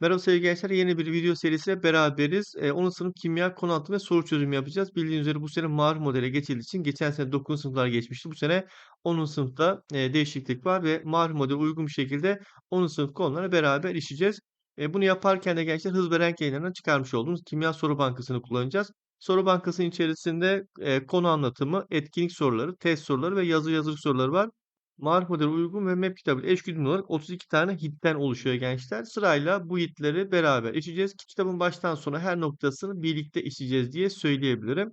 Merhaba sevgili gençler, yeni bir video serisiyle beraberiz. Eee, 10. sınıf kimya konu anlatımı ve soru çözümü yapacağız. Bildiğiniz üzere bu sene marif modele geçildiği için geçen sene 9. sınıflar geçmişti. Bu sene 10. sınıfta, eee, değişiklik var ve marif modele uygun bir şekilde 10. sınıf konularını beraber işleyeceğiz. Eee, bunu yaparken de gençler Hız ve Renk Yayınları'ndan çıkarmış olduğumuz Kimya Soru Bankası'nı kullanacağız. Soru bankasının içerisinde, eee, konu anlatımı, etkinlik soruları, test soruları ve yazılı yazılı soruları var. Marif modele uygun ve map kitabı eşgüdümlü olarak 32 tane hitten oluşuyor gençler. Sırayla bu hitleri beraber işleyeceğiz ki kitabın baştan sona her noktasını birlikte işleyeceğiz diye söyleyebilirim.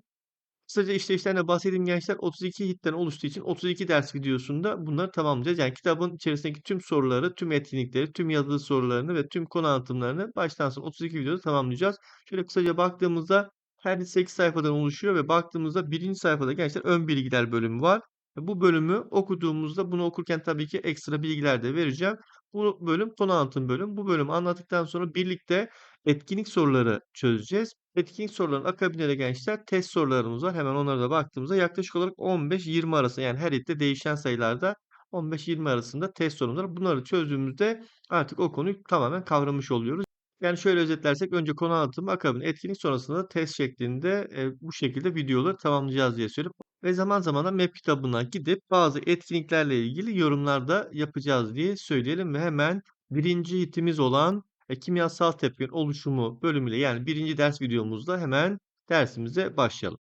Kısaca işleyişlerden de bahsedeyim gençler. 32 hitten oluştuğu için 32 ders videosunda bunları tamamlayacağız. Yani kitabın içerisindeki tüm soruları, tüm etkinlikleri, tüm yazılı sorularını ve tüm konu anlatımlarını baştan sona 32 videoda tamamlayacağız. Şöyle kısaca baktığımızda her 8 sayfadan oluşuyor ve baktığımızda 1. sayfada gençler ön bilgiler bölümü var. Bu bölümü okuduğumuzda bunu okurken tabii ki ekstra bilgiler de vereceğim. Bu bölüm konu anlatım bölüm. Bu bölümü anlattıktan sonra birlikte etkinlik soruları çözeceğiz. Etkinlik sorularının akabinde de gençler test sorularımız var. Hemen onlara da baktığımızda yaklaşık olarak 15-20 arası yani her hitte değişen sayılarda 15-20 arasında test sorumuz. Bunları çözdüğümüzde artık o konuyu tamamen kavramış oluyoruz. Yani şöyle özetlersek önce konu anlatımı, akabinde etkinlik sonrasında da test şeklinde, eee, bu şekilde videoları tamamlayacağız diye söyleyeyim. Ve zaman zaman da map kitabına gidip bazı etkinliklerle ilgili yorumlar da yapacağız diye söyleyelim ve hemen 1. hitimiz olan, eee, kimyasal tepkimenin oluşumu bölümüyle yani 1. ders videomuzda hemen dersimize başlayalım.